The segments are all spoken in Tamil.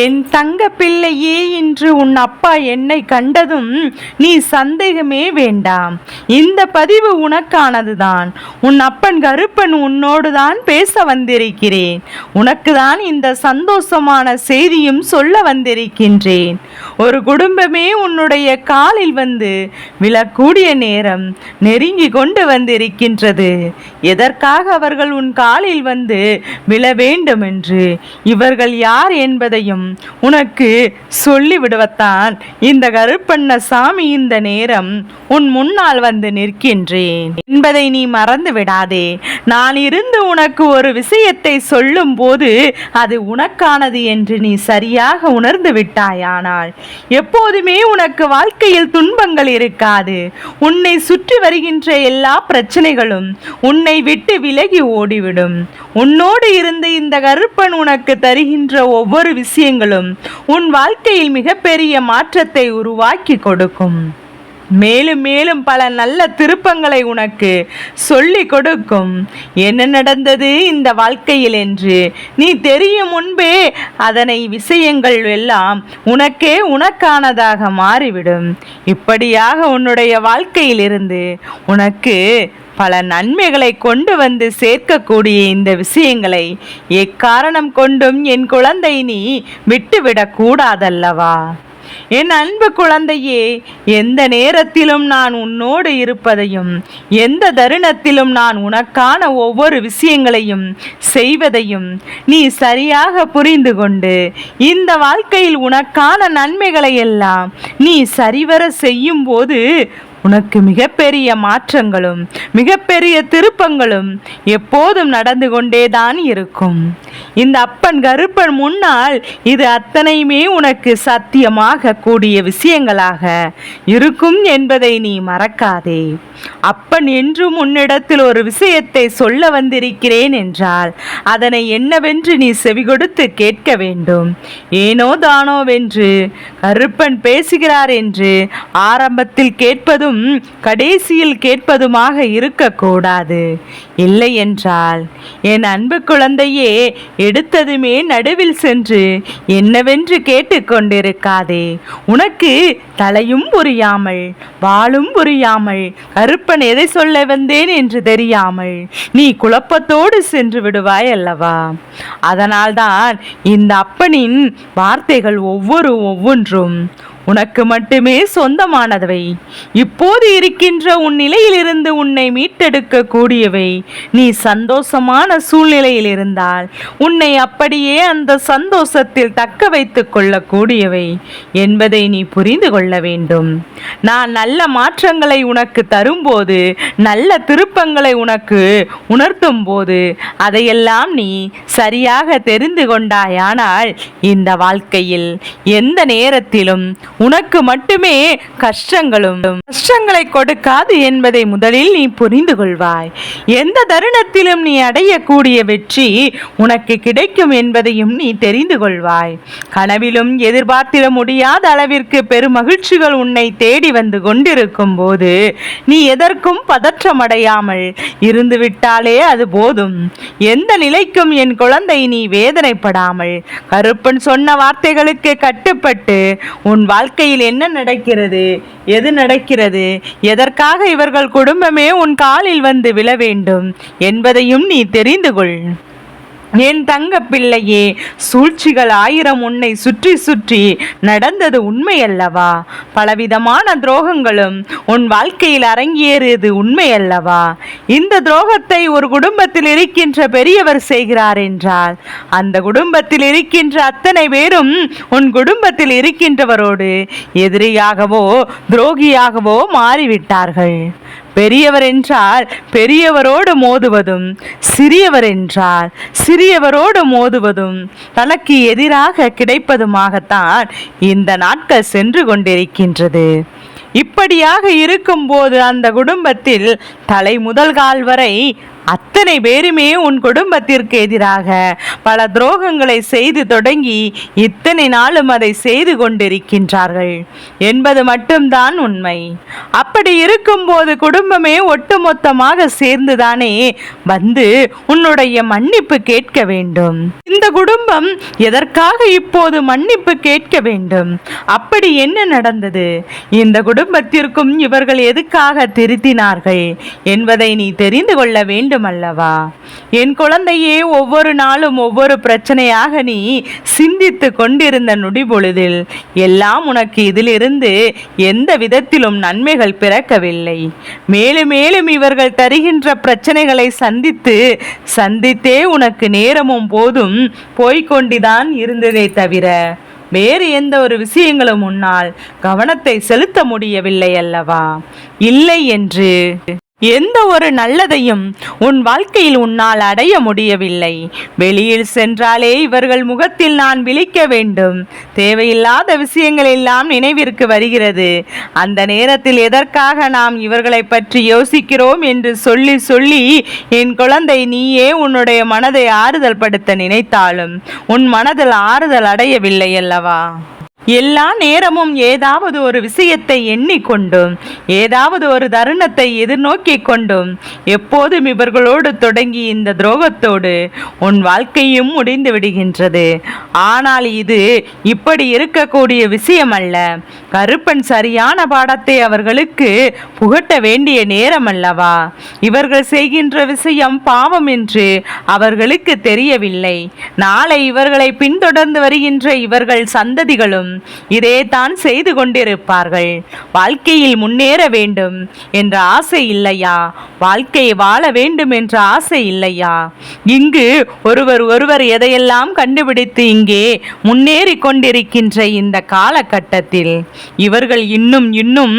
என் தங்க பிள்ளையே இன்று உன் அப்பா என்னை கண்டதும் நீ சந்தேகமே வேண்டாம். இந்த பதிவு உனக்கானதுதான். உன் அப்பன் கருப்பன் உன்னோடு தான் பேச வந்திருக்கிறேன். உனக்கு தான் இந்த சந்தோஷமான செய்தியும் சொல்ல வந்திருக்கின்றேன். ஒரு குடும்பமே உன்னுடைய காலில் வந்து விழக்கூடிய நேரம் நெருங்கி கொண்டு வந்திருக்கின்றது. எதற்காக அவர்கள் உன் காலில் வந்து விழ வேண்டும் என்று இவர்கள் யார் என்பதையும் உனக்கு சொல்லிவிடுவத்தான் இந்த கருப்பண்ண சாமி இந்த நேரம் உன் முன்னால் வந்து நிற்கின்றேன். என்பதை நீ மறந்து விடாதே. நான் இருந்து உனக்கு ஒரு விஷயத்தை சொல்லும் போது அது உனக்கானது என்று நீ சரியாக உணர்ந்து விட்டாயானால். எப்போதுமே உனக்கு வாழ்க்கையில் துன்பங்கள் இருக்காது. உன்னை சுற்றி வருகின்ற எல்லா பிரச்சனைகளும் உன்னை விட்டு விலகி ஓடிவிடும். உன்னோடு இருந்து இந்த கருப்பன் உனக்கு தருகின்ற ஒவ்வொரு விஷயம் விஷயங்களும் உன் வாழ்க்கையில் மிகப்பெரிய மாற்றத்தை உருவாக்கி கொடுக்கும். மேலும் மேலும் பல நல்ல திருப்பங்களை உனக்கு சொல்லி கொடுக்கும். என்ன நடந்தது இந்த வாழ்க்கையில் என்று நீ தெரியும் முன்பே அதனை விஷயங்கள் எல்லாம் உனக்கே உனக்கானதாக மாறிவிடும். இப்படியாக உன்னுடைய வாழ்க்கையிலிருந்து உனக்கு பல நன்மைகளை கொண்டு வந்து சேர்க்கக்கூடிய இந்த விஷயங்களை எக்காரணம் கொண்டும் என் குழந்தை நீ விட்டுவிடக் கூடாதல்லவா? என் அன்பு குழந்தையே எந்த நேரத்திலும் நான் உன்னோடு இருப்பதையும் எந்த தருணத்திலும் நான் உனக்கான ஒவ்வொரு விஷயங்களையும் செய்வதையும் நீ சரியாக புரிந்து கொண்டு இந்த வாழ்க்கையில் உனக்கான நன்மைகளை எல்லாம் நீ சரிவர செய்யும் போது உனக்கு மிகப்பெரிய மாற்றங்களும் மிகப்பெரிய திருப்பங்களும் எப்போதும் நடந்து கொண்டேதான் இருக்கும். இந்த அப்பன் கருப்பன் முன்னால் இது அத்தனையுமே உனக்கு சத்தியமாக கூடிய விஷயங்களாக இருக்கும் என்பதை நீ மறக்காதே. அப்பன் என்றும் உன்னிடத்தில் ஒரு விஷயத்தை சொல்ல வந்திருக்கிறேன் என்றால் அதனை என்னவென்று நீ செவிகொடுத்து கேட்க வேண்டும். ஏனோ தானோவென்று கருப்பன் பேசுகிறார் என்று ஆரம்பத்தில் கேட்பதும் கடைசியில் கேட்பதுமாக இருக்கக்கூடாது. இல்லை என்றால் என் அன்பு குழந்தையே எடுத்ததுமே நடுவில் சென்று என்னவென்று கேட்டுக்கொண்டிருக்காதே உனக்கு தலையும் புரியாமல் வாளும் புரியாமல் கருப்பன் எதை சொல்ல வந்தேன் என்று தெரியாமல் நீ குழப்பத்தோடு சென்று விடுவாய் அல்லவா? அதனால்தான் இந்த அப்பனின் வார்த்தைகள் ஒவ்வொரு ஒவ்வொன்றும் உனக்கு மட்டுமே சொந்தமானதவை இப்போது இருக்கின்ற உன் நிலையிலிருந்து உன்னை மீட்டெடுக்க கூடியவை நீ சந்தோஷமான சூழ்நிலையில் இருந்தால் உன்னை அப்படியே அந்த சந்தோஷத்தில் தக்க வைத்து கொள்ளக்கூடியவை என்பதை நீ புரிந்து கொள்ள வேண்டும். நான் நல்ல மாற்றங்களை உனக்கு தரும்போது நல்ல திருப்பங்களை உனக்கு உணர்த்தும் போது அதையெல்லாம் நீ சரியாக தெரிந்து கொண்டாயானால் இந்த வாழ்க்கையில் எந்த நேரத்திலும் உனக்கு மட்டுமே கஷ்டங்களும். கஷ்டங்களை கொடுக்காது என்பதை முதலில் நீ புரிந்து கொள்வாய். எந்த தருணத்திலும் நீ அடையக்கூடிய வெற்றி உனக்கு கிடைக்கும் என்பதையும் நீ தெரிந்து கொள்வாய். கனவிலும் எதிர்பார்த்திட முடியாத அளவிற்கு பெருமகிழ்ச்சிகள் உன்னை தேடி வந்து கொண்டிருக்கும் போது நீ எதற்கும் பதற்றமடையாமல் இருந்து விட்டாலே அது போதும். எந்த நிலைக்கும் என் குழந்தை நீ வேதனைப்படாமல். கருப்பன் சொன்ன வார்த்தைகளுக்கு கட்டுப்பட்டு உன் வாழ்க்கை வாழ்க்கையில் என்ன நடக்கிறது? எது நடக்கிறது? எதற்காக இவர்கள் குடும்பமே உன் காலில் வந்து விழ வேண்டும்? என்பதையும் நீ தெரிந்து கொள். என் தங்க பிள்ளையே சூழ்ச்சிகள் ஆயிரம் உன்னை சுற்றி சுற்றி நடந்தது உண்மையல்லவா? பலவிதமான துரோகங்களும் உன் வாழ்க்கையில் அரங்கேறியது உண்மையல்லவா? இந்த துரோகத்தை ஒரு குடும்பத்தில் இருக்கின்ற பெரியவர் செய்கிறார் என்றால் அந்த குடும்பத்தில் இருக்கின்ற அத்தனை பேரும் உன் குடும்பத்தில் இருக்கின்றவரோடு எதிரியாகவோ துரோகியாகவோ மாறிவிட்டார்கள். பெரியவர் என்றால் பெரியவரோடு மோதுவதும் சிறியவர் என்றால் சிறியவரோடு மோதுவதும் தனக்கு எதிராக கிடைப்பதுமாகத்தான் இந்த நாட்கள் சென்று கொண்டிருக்கின்றது. இப்படியாக இருக்கும்போது அந்த குடும்பத்தில் தலை முதல் கால் வரை அத்தனை பேருமே உன் குடும்பத்திற்கு எதிராக பல துரோகங்களை செய்து தொடங்கி இத்தனை நாளும் அதை செய்து கொண்டிருக்கின்றார்கள். என்பது மட்டும்தான் உண்மை. அப்படி இருக்கும்போது குடும்பமே ஒட்டுமொத்தமாக சேர்ந்துதானே வந்து உன்னுடைய மன்னிப்பு கேட்க வேண்டும். இந்த குடும்பம் எதற்காக இப்போது மன்னிப்பு கேட்க வேண்டும்? அப்படி என்ன நடந்தது? இந்த குடும்பத்திற்கும் இவர்கள் எதுக்காக திருத்தினார்கள் என்பதை நீ தெரிந்து கொள்ள வேண்டும். அல்லவா என் குழந்தையே ஒவ்வொரு நாளும் ஒவ்வொரு பிரச்சனையாக நீ சிந்தித்து கொண்டிருந்த நொடிபொழுதில் எல்லாம் உனக்கு இதிலிருந்து எந்த விதத்திலும் நன்மைகள் பிறக்கவில்லை. மேலும் மேலும் இவர்கள் தருகின்ற பிரச்சனைகளை சந்தித்து சந்தித்தே உனக்கு நேரமும் போதும் போய்கொண்டுதான் இருந்ததே தவிர வேறு எந்த ஒரு விஷயங்களும் உன்னால் கவனத்தை செலுத்த முடியவில்லை அல்லவா? இல்லை என்று எந்த ஒரு நல்லதையும் உன் வாழ்க்கையில் உன்னால் அடைய முடியவில்லை. வெளியில் சென்றாலே இவர்கள் முகத்தில் நான் விழிக்க வேண்டும். தேவையில்லாத விஷயங்கள் எல்லாம் நினைவிற்கு வருகிறது. அந்த நேரத்தில் எதற்காக நாம் இவர்களை பற்றி யோசிக்கிறோம் என்று சொல்லி சொல்லி என் குழந்தை நீயே உன்னுடைய மனதை ஆறுதல் படுத்த நினைத்தாலும் உன் மனதில் ஆறுதல் அடையவில்லை அல்லவா? எல்லா நேரமும் ஏதாவது ஒரு விஷயத்தை எண்ணிக்கொண்டும் ஏதாவது ஒரு தருணத்தை எதிர்நோக்கி கொண்டும் எப்போதும் இவர்களோடு தொடங்கி இந்த துரோகத்தோடு உன் வாழ்க்கையும் முடிந்து விடுகின்றது. ஆனால் இது இப்படி இருக்கக்கூடிய விஷயம் அல்ல கருப்பன் சரியான பாடத்தை அவர்களுக்கு புகட்ட வேண்டிய நேரம் அல்லவா இவர்கள் செய்கின்ற விஷயம் பாவம் என்று அவர்களுக்கு தெரியவில்லை. நாளை இவர்களை பின்தொடர்ந்து வருகின்ற இவர்கள் சந்ததிகளும் இதே தான் செய்து கொண்டிருப்பார்கள். வாழ்க்கையில் முன்னேற வேண்டும் என்ற ஆசை இல்லையா? வாழ்க்கையை வாழ வேண்டும் என்ற ஆசை இல்லையா? இங்கு ஒருவர் ஒருவர் எதையெல்லாம் கண்டுபிடித்து இங்கே முன்னேறி கொண்டிருக்கின்ற இந்த காலகட்டத்தில் இவர்கள் இன்னும் இன்னும்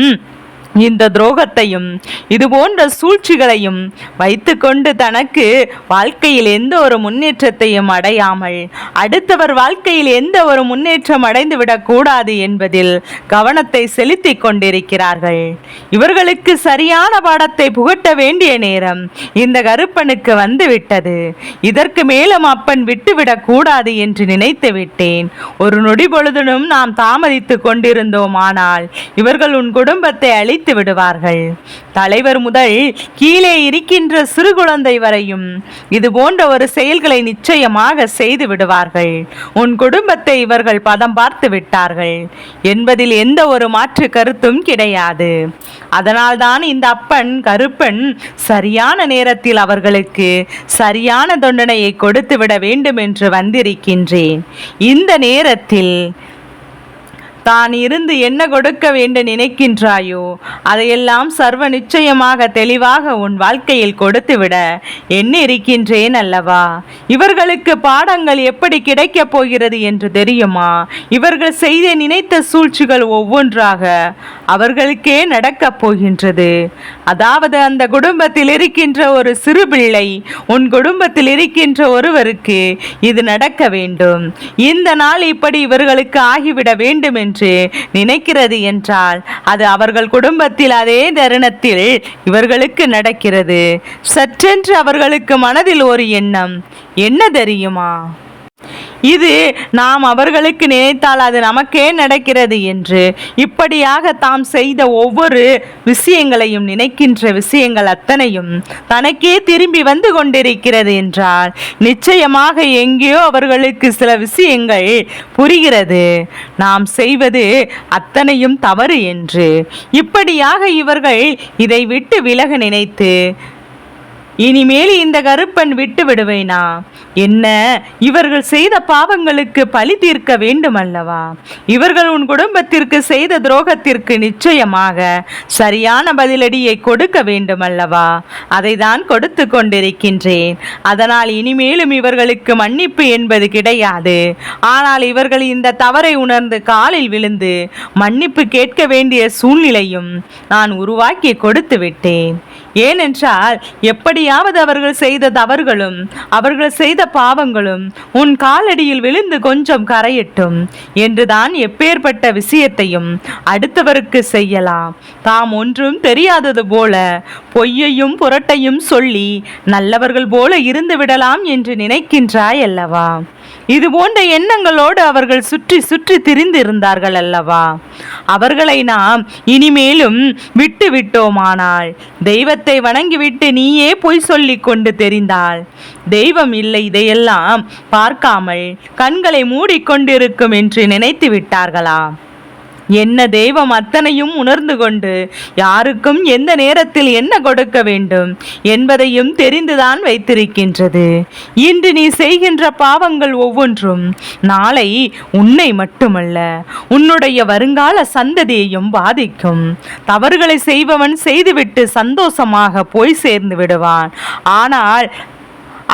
இந்த துரோகத்தையும் இது போன்ற சூழ்ச்சிகளையும் வைத்துக்கொண்டு தனக்கு வாழ்க்கையில் எந்த ஒரு முன்னேற்றத்தையும் அடையாமல் அடுத்தவர் வாழ்க்கையில் எந்த ஒரு முன்னேற்றம் அடைந்து விடக்கூடாது என்பதில் கவனத்தை செலுத்திக் கொண்டிருக்கிறார்கள். இவர்களுக்கு சரியான பாடத்தை புகட்ட வேண்டிய நேரம் இந்த கருப்பனுக்கு வந்துவிட்டது. இதற்கு மேலும் அப்பன் விட்டுவிடக் கூடாது என்று நினைத்து விட்டேன். ஒரு நொடி பொழுதிலும் நாம் தாமதித்துக் கொண்டிருந்தோம். ஆனால் இவர்கள் உன் குடும்பத்தை அழித்து அழித்து விடுவார்கள். தலைவர் முதல் கீழே இருக்கின்ற சிறு குழந்தை வரையும் இது போன்ற ஒரு செயல்களை நிச்சயமாக செய்து விடுவார்கள். உன் குடும்பத்தை இவர்கள் பதம் பார்த்து விட்டார்கள். என்பதில் எந்த ஒரு மாற்று கருத்தும் கிடையாது. அதனால்தான் இந்த அப்பன் கருப்பன் சரியான நேரத்தில் அவர்களுக்கு சரியான தண்டனையை கொடுத்து விட வேண்டும் என்று வந்திருக்கின்றேன். இந்த நேரத்தில் தான் இருந்து என்ன கொடுக்க வேண்டு நினைக்கின்றாயோ அதையெல்லாம் சர்வ நிச்சயமாக தெளிவாக உன் வாழ்க்கையில் கொடுத்துவிட என்ன இருக்கின்றேன் அல்லவா? இவர்களுக்கு பாடங்கள் எப்படி கிடைக்கப் போகிறது என்று தெரியுமா? இவர்கள் செய்த நினைத்த சூழ்ச்சிகள் ஒவ்வொன்றாக அவர்களுக்கே நடக்கப் போகின்றது. அதாவது அந்த குடும்பத்தில் இருக்கின்ற ஒரு சிறு பிள்ளை உன் குடும்பத்தில் இருக்கின்ற ஒருவருக்கு இது நடக்க வேண்டும். இந்த நாள் இப்படி இவர்களுக்கு ஆகிவிட வேண்டும் என்று நினைக்கிறது என்றால் அது அவர்கள் குடும்பத்தில் அதே தருணத்தில் இவர்களுக்கு நடக்கிறது. சற்றென்று அவர்களுக்கு மனதில் ஒரு எண்ணம் என்ன தெரியுமா? இது நாம் அவர்களுக்கு நினைத்தால் அது நமக்கே நடக்கிறது என்று. இப்படியாக தாம் செய்த ஒவ்வொரு விஷயங்களையும் நினைக்கின்ற விஷயங்கள் அத்தனையும் தனக்கே திரும்பி வந்து கொண்டிருக்கிறது என்றால் நிச்சயமாக எங்கேயோ அவர்களுக்கு சில விஷயங்கள் புரிகிறது. நாம் செய்வது அத்தனையும் தவறு என்று. இப்படியாக இவர்கள் இதை விட்டு விலக நினைத்து இனிமேல் இந்த கருப்பன் விட்டு விடுவேனா? என்ன? இவர்கள் செய்த பாவங்களுக்கு பழி தீர்க்க வேண்டும் அல்லவா இவர்கள் உன் குடும்பத்திற்கு செய்த துரோகத்திற்கு நிச்சயமாக சரியான பதிலடியை கொடுக்க வேண்டும் அல்லவா அதை தான் கொடுத்து கொண்டிருக்கின்றேன். அதனால் இனிமேலும் இவர்களுக்கு மன்னிப்பு என்பது கிடையாது. ஆனால் இவர்கள் இந்த தவறை உணர்ந்து காலில் விழுந்து மன்னிப்பு கேட்க வேண்டிய சூழ்நிலையும் நான் உருவாக்கி கொடுத்து விட்டேன். ஏனென்றால் எப்படியாவது அவர்கள் செய்த தவறுகளும் அவர்கள் செய்த பாவங்களும் உன் காலடியில் விழுந்து கொஞ்சம் கரையட்டும் என்றுதான் எப்பேற்பட்ட விஷயத்தையும் அடுத்தவருக்கு செய்யலாம். தாம் ஒன்றும் தெரியாதது போல பொய்யையும் புரட்டையும் சொல்லி நல்லவர்கள் போல இருந்து விடலாம் என்று நினைக்கின்றாய் அல்லவா? இது போன்ற எண்ணங்களோடு அவர்கள் சுற்றி சுற்றி திரிந்து இருந்தார்கள் அல்லவா? அவர்களை நாம் இனிமேலும் விட்டு விட்டோமானால் தெய்வத்தை வணங்கிவிட்டு நீயே பொய் சொல்லி கொண்டு தெரிந்தாள் தெய்வம் இல்லை இதையெல்லாம் பார்க்காமல் கண்களை மூடிக்கொண்டிருக்கும் என்று நினைத்து விட்டார்களா? என்ன தெய்வம் அத்தனையும் உணர்ந்து கொண்டு யாருக்கும் எந்த நேரத்தில் என்ன கொடுக்க வேண்டும் என்பதையும் தெரிந்துதான் வைத்திருக்கின்றது. இன்று நீ செய்கின்ற பாவங்கள் ஒவ்வொன்றும் நாளை உன்னை மட்டுமல்ல உன்னுடைய வருங்கால சந்ததியையும் பாதிக்கும். தவறுகளை செய்பவன் செய்துவிட்டு சந்தோஷமாக போய் சேர்ந்து விடுவான். ஆனால்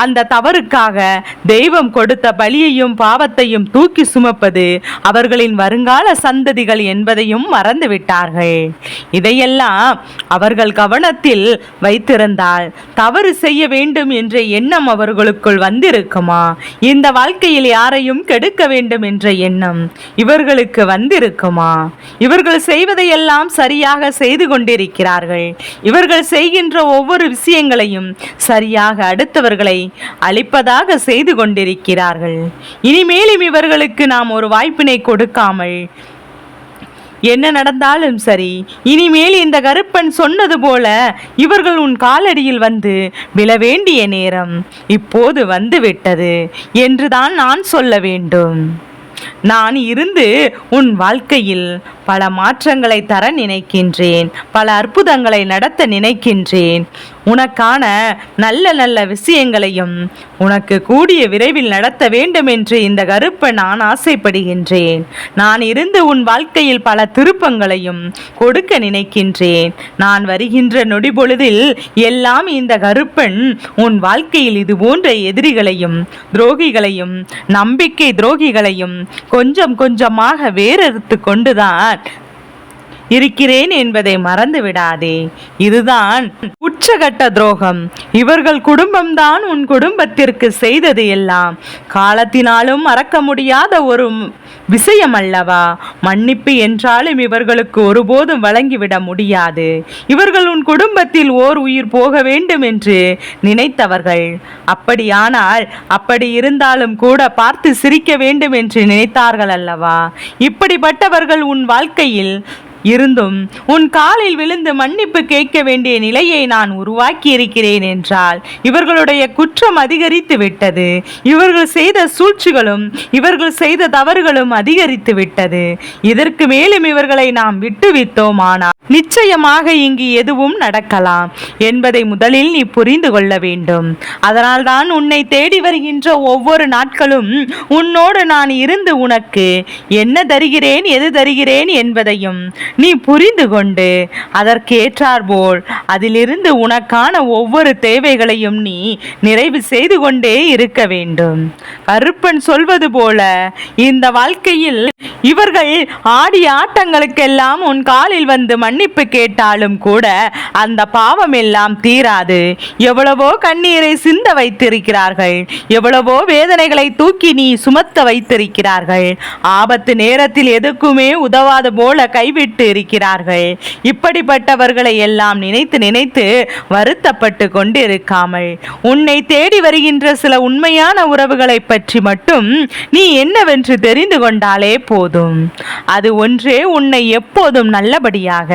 அந்த தவறுக்காக தெய்வம் கொடுத்த பலியையும் பாவத்தையும் தூக்கி சுமப்பது அவர்களின் வருங்கால சந்ததிகள் என்பதையும் மறந்துவிட்டார்கள். இதையெல்லாம் அவர்கள் கவனத்தில் வைத்திருந்தால் தவறு செய்ய வேண்டும் என்ற எண்ணம் அவர்களுக்குள் வந்திருக்குமா? இந்த வாழ்க்கையில் யாரையும் கெடுக்க வேண்டும் என்ற எண்ணம் இவர்களுக்கு வந்திருக்குமா? இவர்கள் செய்வதையெல்லாம் சரியாக செய்து கொண்டிருக்கிறார்கள். இவர்கள் செய்கின்ற ஒவ்வொரு விஷயங்களையும் சரியாக அடுத்தவர்களை அளிப்பதாக செய்து கொண்டிருக்கிறார்கள். இனிமேலும் இவர்களுக்கு நாம் ஒரு வாய்ப்பினை கொடுக்காமல் என்ன நடந்தாலும் சரி இனிமேல் இந்த கருப்பன் சொன்னது போல இவர்கள் உன் காலடியில் வந்து விழ வேண்டிய நேரம் இப்போது வந்து விட்டது என்றுதான் நான் சொல்ல வேண்டும். நான் இருந்து உன் வாழ்க்கையில் பல மாற்றங்களை தர நினைக்கின்றேன் பல அற்புதங்களை நடத்த நினைக்கின்றேன். உனக்கான நல்ல நல்ல விஷயங்களையும் உனக்கு கூடிய விரைவில் நடத்த வேண்டும் என்று இந்த கருப்பை நான் ஆசைப்படுகின்றேன். நான் இருந்து உன் வாழ்க்கையில் பல திருப்பங்களையும் கொடுக்க நினைக்கின்றேன். நான் வருகின்ற நொடி பொழுதில் எல்லாம் இந்த கருப்பன் உன் வாழ்க்கையில் இது போன்ற எதிரிகளையும் துரோகிகளையும் நம்பிக்கை துரோகிகளையும் கொஞ்சம் கொஞ்சமாக வேறறுத்து கொண்டுதான் இருக்கிறேன் என்பதை மறந்து விடாதே. இதுதான் உச்சகட்ட துரோகம். இவர்கள் குடும்பம்தான் உன் குடும்பத்திற்கு செய்தது எல்லாம். காலத்தினாலும் மறக்க முடியாத ஒரு விஷயம் அல்லவா மன்னிப்பு என்றாலும் இவர்களுக்கு ஒருபோதும் வழங்கிவிட முடியாது. இவர்கள் உன் குடும்பத்தில் ஓர் உயிர் போக வேண்டும் என்று நினைத்தவர்கள். அப்படியானால் அப்படி இருந்தாலும் கூட பார்த்து சிரிக்க வேண்டும் என்று நினைத்தார்கள் அல்லவா இப்படிப்பட்டவர்கள் உன் வாழ்க்கையில் இருந்தும் உன் காலில் விழுந்து மன்னிப்பு கேட்க வேண்டிய நிலையை நான் உருவாக்கி இருக்கிறேன் என்றால் இவர்களுடைய குற்றம் அதிகரித்து விட்டது. இவர்கள் செய்த சூழ்ச்சிகளும் இவர்கள் செய்த தவறுகளும் அதிகரித்து விட்டது. இதற்கு மேலும் இவர்களை நாம் விட்டுவிட்டோமானால் நிச்சயமாக இங்கு எதுவும் நடக்கலாம் என்பதை முதலில் நீ புரிந்து கொள்ள வேண்டும். அதனால்தான் உன்னை தேடி வருகின்ற ஒவ்வொரு நாட்களும் உன்னோடு நான் இருந்து உனக்கு என்ன தருகிறேன் எது தருகிறேன் என்பதையும் நீ புரிந்து கொண்டு அதற்கேற்றாற்போல் அதிலிருந்து உனக்கான ஒவ்வொரு தேவைகளையும் நீ நிறைவு செய்து கொண்டே இருக்க வேண்டும். கருப்பன் சொல்வது போல இந்த வாழ்க்கையில் இவர்கள் ஆடிய ஆட்டங்களுக்கெல்லாம் உன் காலில் வந்து மன்னிப்பு கேட்டாலும் கூட அந்த பாவம் எல்லாம் தீராது. எவ்வளவோ கண்ணீரை சிந்த வைத்திருக்கிறார்கள். எவ்வளவோ வேதனைகளை தூக்கி நீ சுமத்த வைத்திருக்கிறார்கள். ஆபத்து நேரத்தில் எதுக்குமே உதவாத போல கைவிட்டு இருக்கிறார்கள். இப்படிப்பட்டவர்களை எல்லாம் நினைத்து நினைத்து வருத்தப்பட்டு கொண்டு இருக்காமல் உன்னை தேடி வருகின்ற சில உண்மையான உறவுகளை பற்றி மட்டும் நீ என்னவென்று தெரிந்து கொண்டாலே போதும். அது ஒன்றே உன்னை எப்போதும் நல்லபடியாக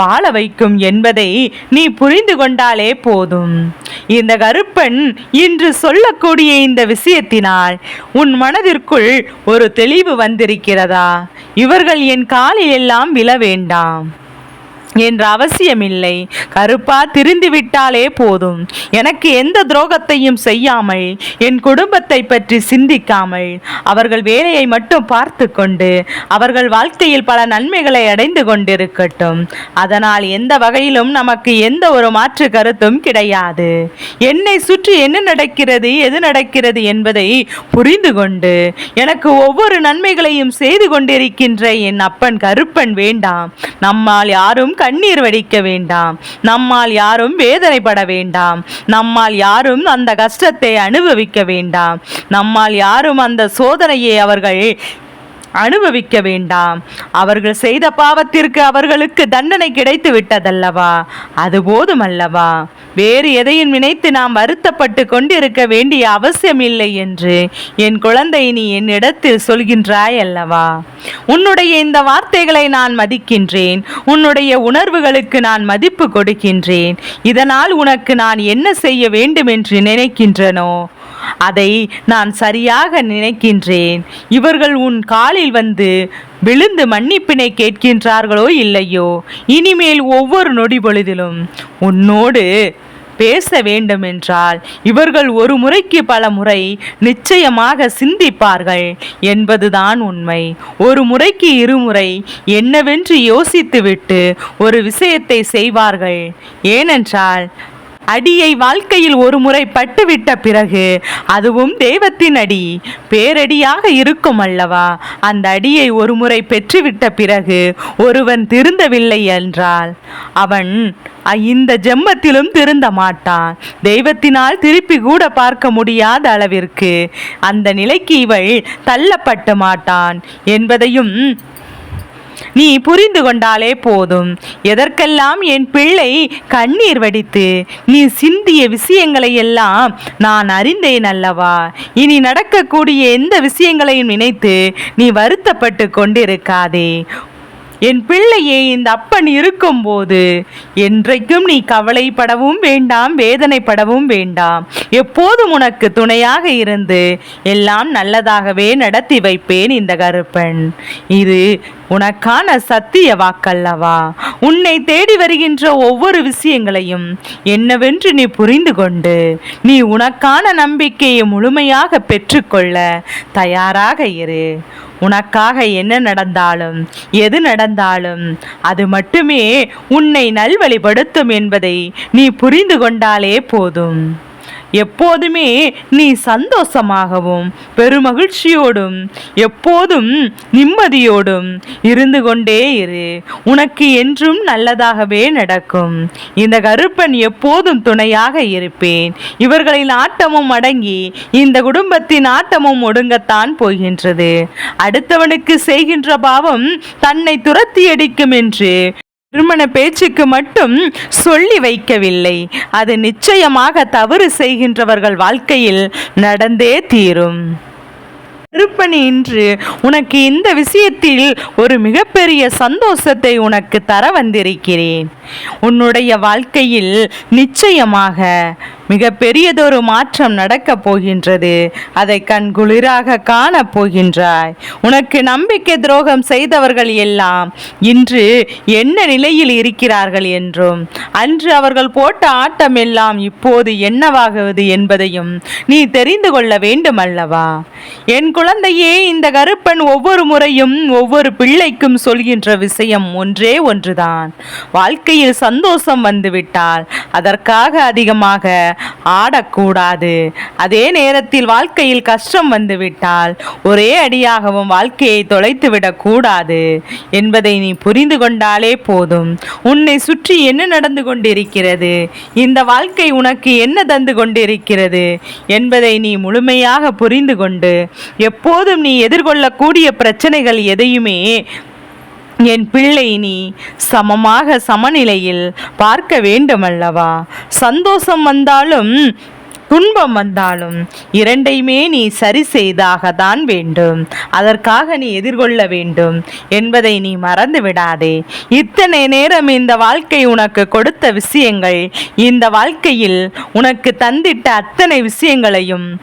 வாழ வைக்கும் என்பதை நீ புரிந்து கொண்டாலே போதும். இந்த கருப்பன் இன்று சொல்லக்கூடிய இந்த விஷயத்தினால் உன் மனதிற்குள் ஒரு தெளிவு வந்திருக்கிறதா? இவர்கள் என் காலில் எல்லாம் விழ வேண்டாம். என்ற அவசியமில்லை. கருப்பா திரிந்து விட்டாலே போதும். எனக்கு எந்த துரோகத்தையும் செய்யாமல் என் குடும்பத்தை பற்றி சிந்திக்காமல் அவர்கள் வேலையை மட்டும் பார்த்து கொண்டு அவர்கள் வாழ்க்கையில் பல நன்மைகளை அடைந்து கொண்டிருக்கட்டும். அதனால் எந்த வகையிலும் நமக்கு எந்த ஒரு மாற்று கருத்தும் கிடையாது. என்னை சுற்றி என்ன நடக்கிறது எது நடக்கிறது என்பதை புரிந்து கொண்டு எனக்கு ஒவ்வொரு நன்மைகளையும் செய்து கொண்டிருக்கின்ற என் அப்பன் கருப்பன் வேண்டாம். நம்மால் யாரும் கண்ணீர் வடிக்க வேண்டாம். நம்மால் யாரும் வேதனைப்பட வேண்டாம். நம்மால் யாரும் அந்த கஷ்டத்தை அனுபவிக்க வேண்டாம். நம்மால் யாரும் அந்த சோதனையை அவர்கள் அனுபவிக்க வேண்டாம். அவர்கள் செய்த பாவத்திற்கு அவர்களுக்கு தண்டனை கிடைத்து விட்டதல்லவா? அது போதுமல்லவா? வேறு எதையும் நினைத்து நாம் வருத்தப்பட்டு கொண்டிருக்க வேண்டிய அவசியமில்லை என்று என் குழந்தை நீ என்னிடத்தில் சொல்கின்றாய் அல்லவா உன்னுடைய இந்த வார்த்தைகளை நான் மதிக்கின்றேன். உன்னுடைய உணர்வுகளுக்கு நான் மதிப்பு கொடுக்கின்றேன். இதனால் உனக்கு நான் என்ன செய்ய வேண்டும் என்று நினைக்கின்றனோ? அதை நான் சரியாக நினைக்கின்றேன். இவர்கள் உன் காலில் வந்து விழுந்து மன்னிப்பினை கேட்கின்றார்களோ இல்லையோ? இனிமேல் ஒவ்வொரு நொடி பொழுதிலும் உன்னோடு பேச வேண்டுமென்றால் இவர்கள் ஒரு முறைக்கு பல முறை நிச்சயமாக சிந்திப்பார்கள் என்பதுதான் உண்மை. ஒரு முறைக்கு இருமுறை என்னவென்று யோசித்துவிட்டு ஒரு விஷயத்தை செய்வார்கள். ஏனென்றால் அடியை வாழ்க்கையில் ஒரு முறை பட்டுவிட்ட பிறகு அதுவும் தெய்வத்தின் அடி. பேரடியாக இருக்கும் அல்லவா? அந்த அடியை ஒரு முறை பெற்றுவிட்ட பிறகு ஒருவன் திருந்தவில்லை என்றால் அவன் இந்த ஜென்மத்திலும் திருந்த மாட்டான். தெய்வத்தினால் திருப்பி கூட பார்க்க முடியாத அளவிற்கு அந்த நிலைக்கு இவள் தள்ளப்பட்ட மாட்டான் என்பதையும் நீ புரிந்து கொண்டாலே போதும். எதற்கெல்லாம் என் பிள்ளை கண்ணீர் வடித்து நீ சிந்திய விஷயங்களை எல்லாம் நான் அறிந்தேன் அல்லவா? இனி நடக்கக்கூடிய எந்த விஷயங்களையும் நினைத்து நீ வருத்தப்பட்டு கொண்டிருக்காதே. என் பிள்ளையே இந்த அப்பன் இருக்கும்போது என்றைக்கும் நீ கவலைப்படவும் வேண்டாம் வேதனைப்படவும் வேண்டாம். எப்போதும் உனக்கு துணையாக இருந்து எல்லாம் நல்லதாகவே நடத்தி வைப்பேன் இந்த கருப்பன். இது உனக்கான சத்திய வாக்கல்லவா? உன்னை தேடி வருகின்ற ஒவ்வொரு விஷயங்களையும் என்னவென்று நீ புரிந்து கொண்டு நீ உனக்கான நம்பிக்கையை முழுமையாக பெற்றுக்கொள்ள தயாராக இரு. உனக்காக என்ன நடந்தாலும் எது நடந்தாலும் அது மட்டுமே உன்னை நல்வழிப்படுத்தும் என்பதை நீ புரிந்து கொண்டாலே போதும். எப்போதுமே நீ சந்தோஷமாகவும் பெருமகிழ்ச்சியோடும் எப்போதும் நிம்மதியோடும் இருந்து கொண்டே இரு. உனக்கு என்றும் நல்லதாகவே நடக்கும். இந்த கருப்பன் எப்போதும் துணையாக இருப்பேன். இவர்களின் ஆட்டமும் அடங்கி இந்த குடும்பத்தின் ஆட்டமும் ஒடுங்கத்தான் போகின்றது. அடுத்தவனுக்கு செய்கின்ற பாவம் தன்னை துரத்தி அடிக்கும் என்று திருமண பேச்சுக்கு மட்டும் சொல்லி வைக்கவில்லை. அது நிச்சயமாக தவறு செய்கின்றவர்கள் வாழ்க்கையில் நடந்தே தீரும். திருப்பணி இன்று உனக்கு இந்த விஷயத்தில் ஒரு மிகப்பெரிய சந்தோஷத்தை உனக்கு தர வந்திருக்கிறேன். உன்னுடைய வாழ்க்கையில் நிச்சயமாக மிக பெரியதொரு மாற்றம் நடக்கப் போகின்றது. அதை கண்குளிராக காணப் போகின்றாய். உனக்கு நம்பிக்கை துரோகம் செய்தவர்கள் எல்லாம் இன்று என்ன நிலையில் இருக்கிறார்கள் என்றும் அன்று அவர்கள் போட்ட ஆட்டம் எல்லாம் இப்போது என்னவாகுவது என்பதையும் நீ தெரிந்து கொள்ள வேண்டும் அல்லவா என் குழந்தையே இந்த கருப்பன் ஒவ்வொரு முறையும் ஒவ்வொரு பிள்ளைக்கும் சொல்கின்ற விஷயம் ஒன்றே ஒன்றுதான். வாழ்க்கையில் சந்தோஷம் வந்துவிட்டால் அதற்காக அதிகமாக ஆடக்கூடாது. அதே நேரத்தில் வாழ்க்கையில் கஷ்டம் வந்துவிட்டால் ஒரே அடியாகவும் வாழ்க்கையை தொலைத்து விடக்கூடாது. என்பதை நீ புரிந்து கொண்டாலே போதும். உன்னை சுற்றி என்ன நடந்து கொண்டிருக்கிறது? இந்த வாழ்க்கை உனக்கு என்ன தந்து கொண்டிருக்கிறது? என்பதை நீ முழுமையாக புரிந்து கொண்டு எப்போதும் நீ எதிர்கொள்ளக்கூடிய பிரச்சனைகள் எதையுமே என் பிள்ளை நீ சமமாக சமநிலையில் பார்க்க வேண்டுமல்லவா? சந்தோஷம் வந்தாலும் துன்பம் வந்தாலும் இரண்டையுமே நீ சரி செய்தாகத்தான் வேண்டும். அதற்காக நீ எதிர்கொள்ள வேண்டும் என்பதை நீ மறந்து விடாதே. இத்தனை நேரம் இந்த வாழ்க்கை உனக்கு கொடுத்த விஷயங்கள் இந்த வாழ்க்கையில் உனக்கு தந்திட்ட அத்தனை விஷயங்களையும்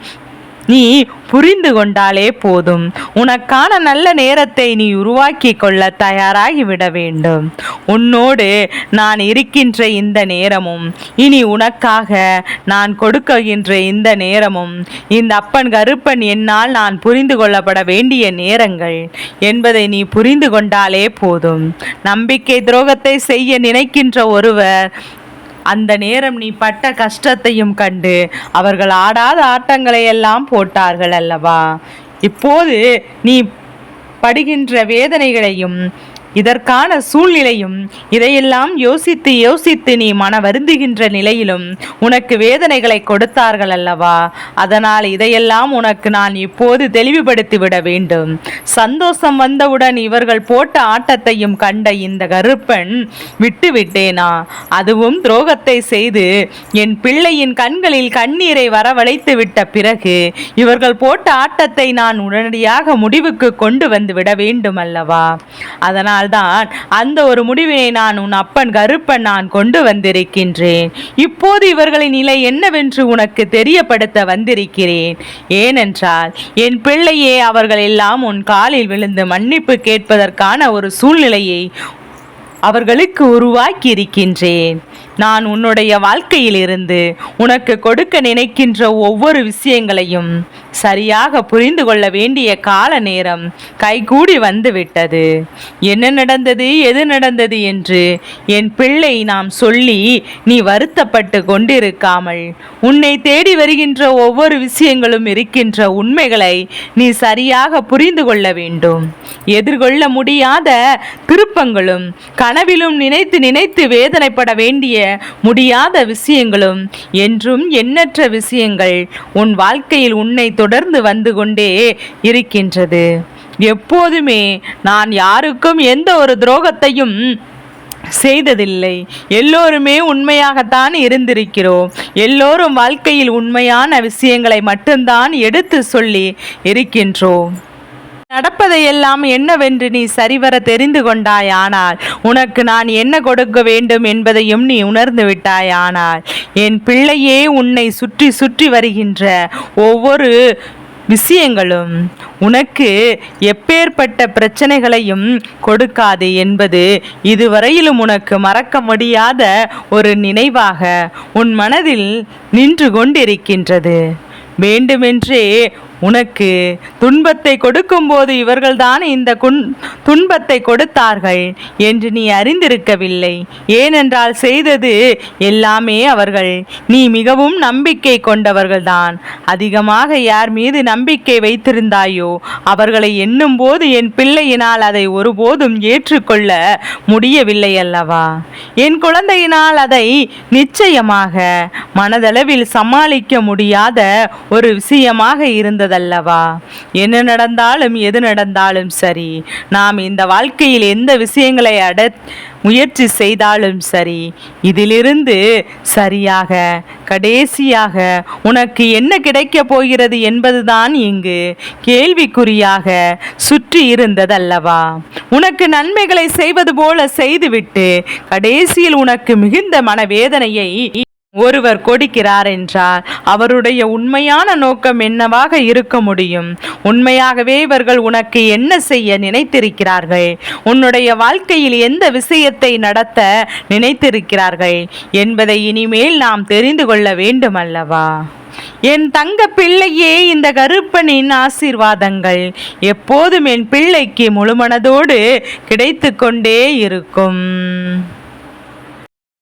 நீ புரிந்து கொண்டாலே போதும். உனக்கான நல்ல நேரத்தை நீ உருவாக்கி கொள்ள தயாராகி விட வேண்டும். உன்னோடு நான் இருக்கின்ற இந்த நேரமும் இனி உனக்காக நான் கொடுக்கின்ற இந்த நேரமும் இந்த அப்பன் கருப்பன் என்னால் நான் புரிந்து கொள்ளப்பட வேண்டிய நேரங்கள் என்பதை நீ புரிந்து கொண்டாலே போதும். நம்பிக்கை துரோகத்தை செய்ய நினைக்கின்ற ஒருவர் அந்த நேரம் நீ பட்ட கஷ்டத்தையும் கண்டு அவர்கள் ஆடாத ஆட்டங்களை எல்லாம் போட்டார்கள் அல்லவா? இப்போது நீ படுகின்ற வேதனைகளையும் இதற்கான சூழ்நிலையும் இதையெல்லாம் யோசித்து யோசித்து நீ மன வருந்துகின்ற நிலையிலும் உனக்கு வேதனைகளை கொடுத்தார்கள் அல்லவா? அதனால் இதையெல்லாம் உனக்கு நான் இப்போது தெளிவுபடுத்தி விட வேண்டும். சந்தோஷம் வந்தவுடன் இவர்கள் போட்ட ஆட்டத்தையும் கண்ட இந்த கருப்பன் விட்டுவிட்டேனா? அதுவும் துரோகத்தை செய்து என் பிள்ளையின் கண்களில் கண்ணீரை வரவழைத்து விட்ட பிறகு இவர்கள் போட்ட ஆட்டத்தை நான் உடனடியாக முடிவுக்கு கொண்டு வந்து விட வேண்டும் அல்லவா? அதனால்தான் அந்த ஒரு முடிவினை நான் உன் அப்பன் கருப்பன் நான் கொண்டு வந்திருக்கின்றேன். இப்போது இவர்களின் நிலை என்னவென்று உனக்கு தெரியப்படுத்த வந்திருக்கிறேன். ஏனென்றால் என் பிள்ளையே அவர்கள் எல்லாம் உன் காலில் விழுந்து மன்னிப்பு கேட்பதற்கான ஒரு சூழ்நிலையை அவர்களுக்கு உருவாக்கி இருக்கின்றேன் நான் உன்னுடைய வாழ்க்கையிலிருந்து உனக்கு கொடுக்க நினைக்கின்ற ஒவ்வொரு விஷயங்களையும் சரியாக புரிந்து கொள்ள வேண்டிய கால நேரம் கைகூடி வந்துவிட்டது. என்ன நடந்தது? எது நடந்தது என்று என் பிள்ளை நாம் சொல்லி நீ வருத்தப்பட்டு கொண்டிருக்காமல் உன்னை தேடி வருகின்ற ஒவ்வொரு விஷயங்களும் இருக்கின்ற உண்மைகளை நீ சரியாக புரிந்து கொள்ள வேண்டும். எதிர்கொள்ள முடியாத திருப்பங்களும் கனவிலும் நினைத்து நினைத்து வேதனைப்பட வேண்டிய முடியாத விஷயங்களும் என்றும் எண்ணற்ற விஷயங்கள் உன் வாழ்க்கையில் உன்னை தொடர்ந்து வந்து கொண்டே இருக்கின்றது. எப்போதுமே நான் யாருக்கும் எந்த ஒரு துரோகத்தையும் செய்ததில்லை. எல்லோருமே உண்மையாகத்தான் இருந்திருக்கிறோம். எல்லோரும் வாழ்க்கையில் உண்மையான விஷயங்களை மட்டும்தான் எடுத்து சொல்லி இருக்கின்றோம். நடப்பதையெல்லாம் என்னவென்று நீ சரிவர தெரிந்து கொண்டாயானால் உனக்கு நான் என்ன கொடுக்க வேண்டும் என்பதையும் நீ உணர்ந்து விட்டாயானால் என் பிள்ளையே உன்னை சுற்றி சுற்றி வருகின்ற ஒவ்வொரு விஷயங்களும் உனக்கு எப்பேற்பட்ட பிரச்சனைகளையும் கொடுக்காது என்பது இதுவரையிலும் உனக்கு மறக்க முடியாத ஒரு நினைவாக உன் மனதில் நின்று கொண்டிருக்கின்றது. வேண்டுமென்றே உனக்கு துன்பத்தை கொடுக்கும்போது இவர்கள்தான் இந்த குன் துன்பத்தை கொடுத்தார்கள் என்று நீ அறிந்திருக்கவில்லை. ஏனென்றால் செய்தது எல்லாமே அவர்கள். நீ மிகவும் நம்பிக்கை கொண்டவர்கள்தான். அதிகமாக யார் மீது நம்பிக்கை வைத்திருந்தாயோ அவர்களை எண்ணும்போது என் பிள்ளையினால் அதை ஒருபோதும் ஏற்றுக்கொள்ள முடியவில்லை அல்லவா? என் குழந்தையினால் அதை நிச்சயமாக மனதளவில் சமாளிக்க முடியாத ஒரு விஷயமாக இருந்தது இருந்ததல்லவா என்ன நடந்தாலும் எது நடந்தாலும் சரி. நாம் இந்த வாழ்க்கையில் எந்த விஷயங்களை அட முயற்சி செய்தாலும் சரி இதிலிருந்து சரியாக கடைசியாக உனக்கு என்ன கிடைக்கப் போகிறது என்பதுதான் இங்கு கேள்விக்குறியாக சுற்றி இருந்ததல்லவா? உனக்கு நன்மைகளை செய்வது போல செய்துவிட்டு கடைசியில் உனக்கு மிகுந்த மனவேதனையை ஒருவர் கொடுக்கிறார் என்றால் அவருடைய உண்மையான நோக்கம் என்னவாக இருக்க முடியும்? உண்மையாகவே இவர்கள் உனக்கு என்ன செய்ய நினைத்திருக்கிறார்கள்? உன்னுடைய வாழ்க்கையில் எந்த விஷயத்தை நடத்த நினைத்திருக்கிறார்கள்? என்பதை இனிமேல் நாம் தெரிந்து கொள்ள வேண்டும் அல்லவா என் தங்க பிள்ளையே இந்த கருப்பனின் ஆசீர்வாதங்கள் எப்போதும் என் பிள்ளைக்கு முழுமனதோடு கிடைத்து கொண்டே இருக்கும்.